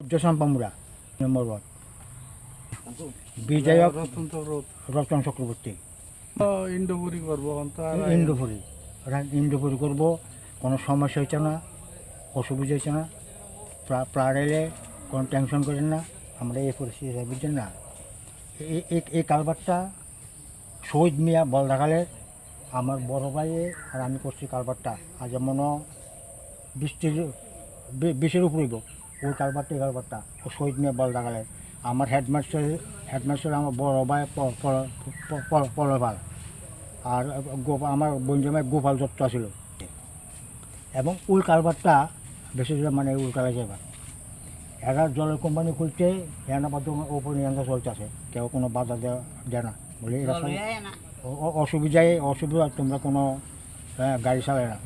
সূর্যশান পামুরা নম্বর word বিধায়ক রতন চক্রবর্তী ইন্ডোপুরি করব কোনো সমস্যা হচ্ছে না অসুবিধা হচ্ছে না প্রা- প্রায় এলে কোনো টেনশন করেন না আমরা এই পরিস্থিতি বুঝছেন না? এই- কালবারটা শহীদ মিয়া বল দেখালে আমার বড় ভাইয়ে আর আমি করছি কারবারটা। আর যেমন বৃষ্টির বিশের উপরে ওই কালবারটা এই কালবারটা ও শহীদ মিয়া বল দেখালে। আমার হেডমাস্টার হেডমাস্টার আমার বড় ভাই প- প- প- প- পলভাল আর গোপাল আমার বন্ধুমায় গোপাল দত্ত ছিল। এবং উল কারবারটা বেশি মানে উল কালা যাবে এরা জলের কোম্পানি খুলতে মাধ্যমে ওপর নিয়ন্ত্রণ চলতেছে। কেউ কোনো বাধা দেওয়া, দেয় না। বলে এরা সব অ- অ- অসুবিধায় অসুবিধা তোমরা কোনো হ্যাঁ, গাড়ি চালায় না।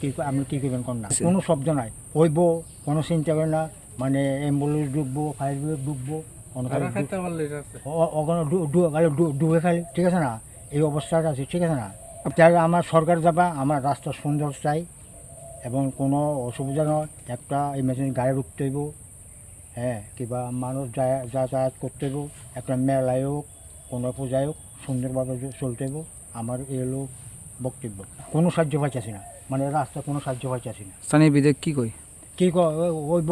কী আপনি কী করবেন কোন না। কোনো শব্দ নাই। হইব কোনো চিন্তা করে না। মানে অ্যাম্বুলেন্স ঢুকবো ফায়ার ব্রিগেড ওখানে ডুবে খালি ঠিক আছে না? এই অবস্থাটা আছে ঠিক আছে না? তাই আমার সরকার যাবা আমার রাস্তা সুন্দর চাই এবং কোনো অসুবিধা নয়। একটা ইমার্জেন্সি গাড়ি হইব হ্যাঁ কিংবা মানুষ যা- যাতায়াত করতে হইব একটা মেলায় হোক কোনো পূজায় হোক সুন্দরভাবে চলতে হইব আমার এই হলো বক্তব্য। কোনো সাহায্য পাইতেছি না। মানে রাস্তা কোনো সাহায্য পাইতেছি না। স্থানীয় বিধায়ক কি কই কি হইব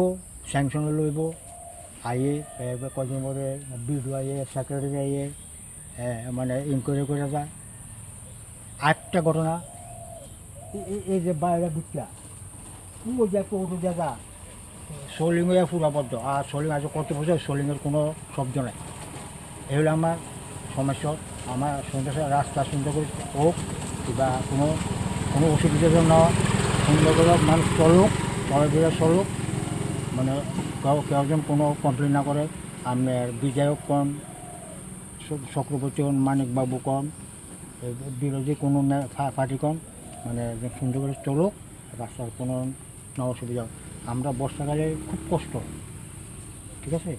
স্যাংশন লইব আইয়ে কদিন পরে বিডিও আইয়ে সেক্রেটারি আইয়ে মানে ইনকোয়ারি করে যায়। আরেকটা ঘটনা এ- এ- এই যে বাইরে ঢুকলা ওই যে একটা অটো জায়গা সোলিংয়ে পুরাবদ্ধ আর সোলিং আজ কত বছর? সোলিংয়ের কোনো শব্দ নাই। এই হলো আমার সমস্যা আমার সুন্দর রাস্তা সুন্দর করে হোক কিংবা কোনো কোনো অসুবিধা যেন সুন্দর করে মানুষ চলুক চলাফেরা চলুক মানে কেউ কেউ কোনো কমপ্লেন না করে আপনার বিধায়ক কম চক্রবর্তী কম মানিকবাবু কম, বিরোধী কোনো পার্টি কম মানে সুন্দর করে চলুক, রাস্তার কোনো অসুবিধা। আমরা বর্ষাকালে খুব কষ্ট, ঠিক আছে?